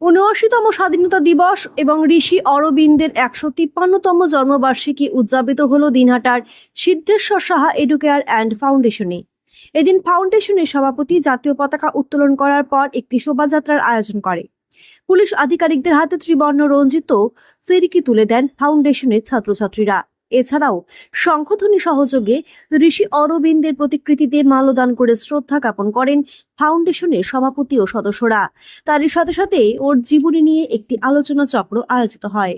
উনআশিতম স্বাধীনতা দিবস এবং ঋষি অরবিন্দের একশো তিপ্পান্নতম জন্মবার্ষিকী উদযাপিত হল দিনহাটার সিদ্ধেশ্বর সাহা এডুকেয়ার অ্যান্ড ফাউন্ডেশনে। এদিন ফাউন্ডেশনের সভাপতি জাতীয় পতাকা উত্তোলন করার পর একটি শোভাযাত্রার আয়োজন করে। পুলিশ আধিকারিকদের হাতে ত্রিবর্ণ রঞ্জিত ফেরিকি তুলে দেন ফাউন্ডেশনের ছাত্রছাত্রীরা। এছাড়াও শঙ্খধ্বনি সহযোগে ঋষি অরবিন্দের প্রতিকৃতিতে মালদান করে শ্রদ্ধা জ্ঞাপন করেন ফাউন্ডেশনের সভাপতি ও সদস্যরা। তারই সাথে সাথে ওর জীবনী নিয়ে একটি আলোচনা চক্র আয়োজিত হয়।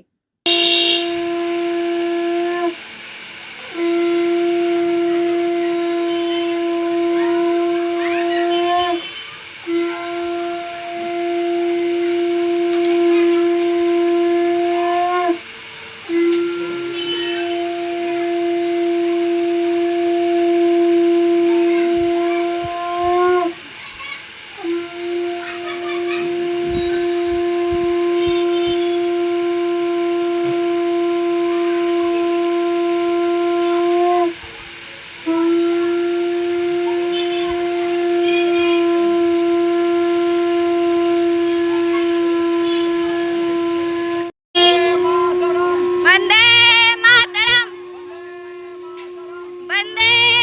Vande